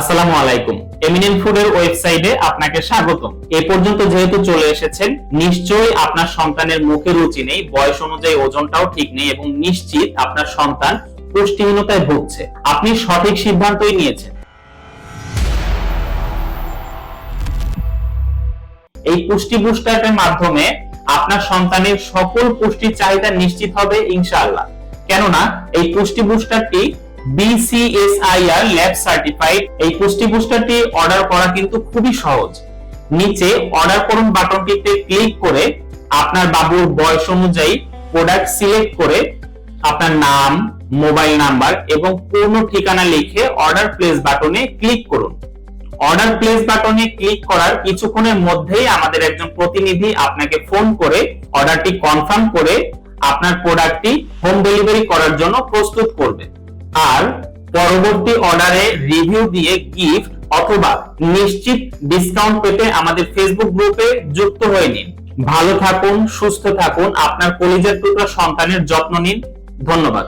আসসালামু আলাইকুম। এমিনেন্ট ফুডের ওয়েবসাইটে আপনাকে স্বাগতম। এ পর্যন্ত যেহেতু চলে এসেছেন, নিশ্চয়ই আপনার সন্তানের মুখে রুচি নেই, বয়স অনুযায়ী ওজনটাও ঠিক নেই এবং নিশ্চিত আপনার সন্তান পুষ্টিহীনতায় ভুগছে। আপনি সঠিক সিদ্ধান্তই নিয়েছেন। এই পুষ্টি বুস্টারের মাধ্যমে আপনার সন্তানের সকল পুষ্টির চাহিদা নিশ্চিত হবে ইনশাআল্লাহ। কেননা, এই পুষ্টি বুস্টারটি বিসিএসআইআর ল্যাব সার্টিফাইড এই পুষ্টি বুস্টারটি অর্ডার করা কিন্তু খুবই সহজ। নিচে অর্ডার করুন বাটনটিতে ক্লিক করে আপনার বাবুর বয়স অনুযায়ী প্রোডাক্ট সিলেক্ট করে আপনার নাম মোবাইল নাম্বার এবং পূর্ণ ঠিকানা লিখে অর্ডার প্লেস বাটনে ক্লিক করুন। অর্ডার প্লেস বাটনে ক্লিক করার কিছুক্ষণের মধ্যেই আমাদের একজন প্রতিনিধি আপনাকে ফোন করে অর্ডারটি কনফার্ম করে আপনার প্রোডাক্টটি হোম ডেলিভারি করার জন্য প্রস্তুত করবে। আর পরবর্তী অর্ডারে রিভিউ দিয়ে গিফট অথবা নিশ্চিত ডিসকাউন্ট পেতে আমাদের ফেসবুক গ্রুপে যুক্ত হয়ে নিন। ভালো থাকুন, সুস্থ থাকুন, আপনার কলিজার টুকরা সন্তানের যত্ন নিন। ধন্যবাদ।